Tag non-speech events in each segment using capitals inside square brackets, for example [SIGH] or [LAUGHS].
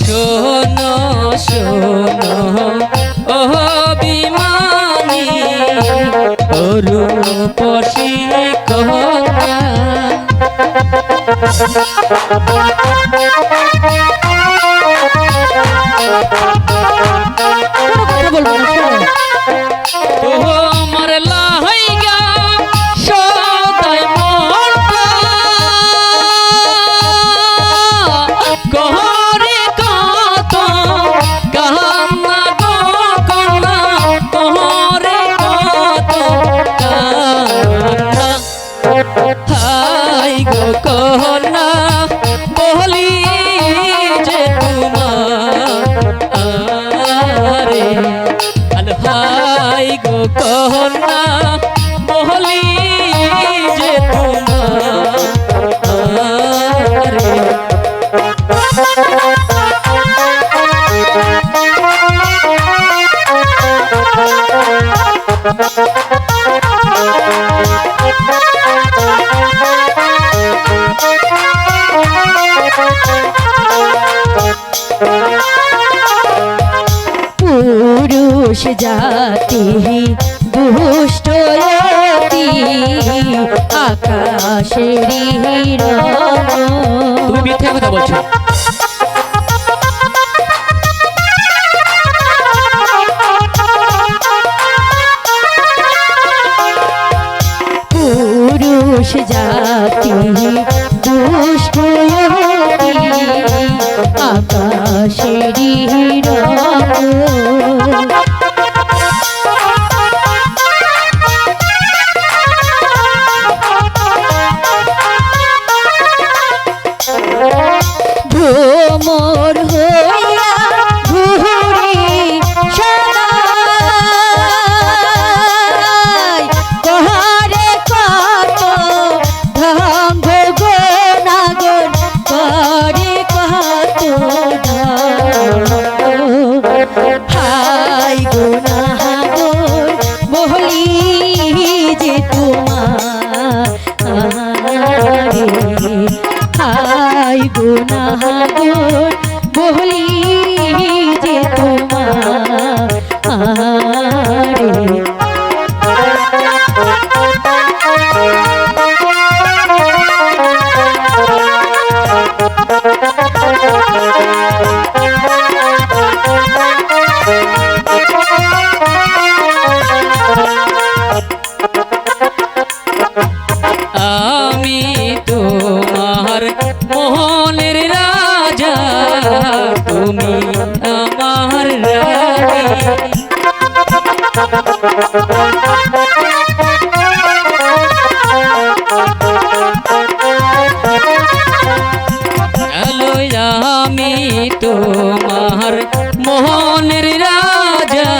শোনো শোনো ও বিমানী কথা কোনো কথা বলব না কন্যা বলি যে তোমার পুরুষ জাতি দুষ্ট আকাশের তুমি মিথ্যা কথা বলছো। পুরুষ জাতি দুষ্ট আকাশের হাই গুনাগর বহলি যে তোমার। হাই গুনাগর বহলি তুমি আমার আমি তোমার মোহনের রাজা।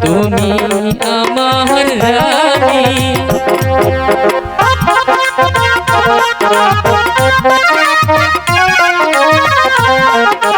তুমি আমার রানী। [LAUGHS]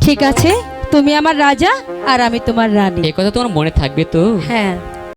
ঠিক আছে তুমি আমার রাজা আর আমি তোমার রানী। এ কথা তোমার মনে থাকবে তো? হ্যাঁ।